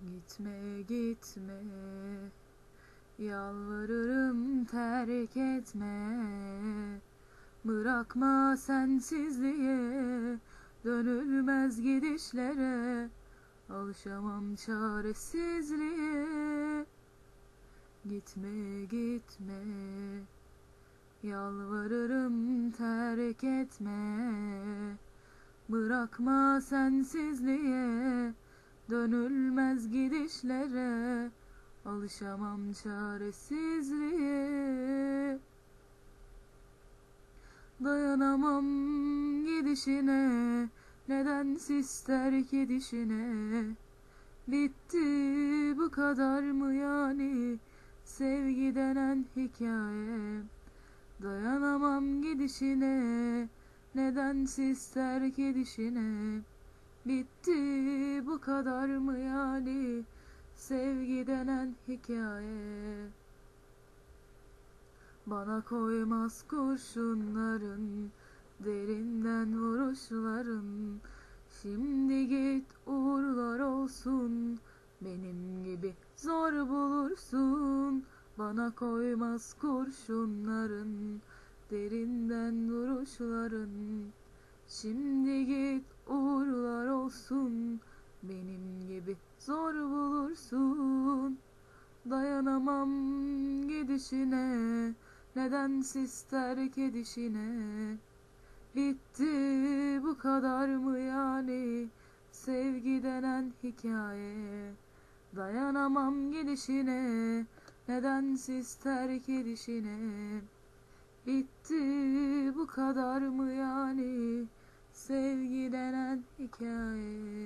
Gitme gitme. Yalvarırım terk etme. Bırakma sensizliğe. Dönülmez gidişlere. Alışamam çaresizliğe. Gitme gitme. Yalvarırım terk etme. Bırakma sensizliğe Dönülmez gidişlere Alışamam çaresizliğe. Dayanamam gidişine Nedensiz terk edişine Bitti bu kadar mı yani Sevgi denen hikaye? Dayanamam gidişine Nedensiz terk edişine Bitti bu kadar mı yani? Sevgi denen hikaye. Bana koymaz kurşunların Derinden vuruşların. Şimdi git uğurlar olsun Benim gibi zor bulursun. Bana koymaz kurşunların Derinden vuruşların. Şimdi git olsun Benim gibi zor bulursun. Dayanamam gidişine Nedensiz terk edişine? Bitti bu kadar mı yani? Sevgi denen hikaye. Dayanamam gidişine Nedensiz terk edişine? Bitti bu kadar mı yani? Sevgi because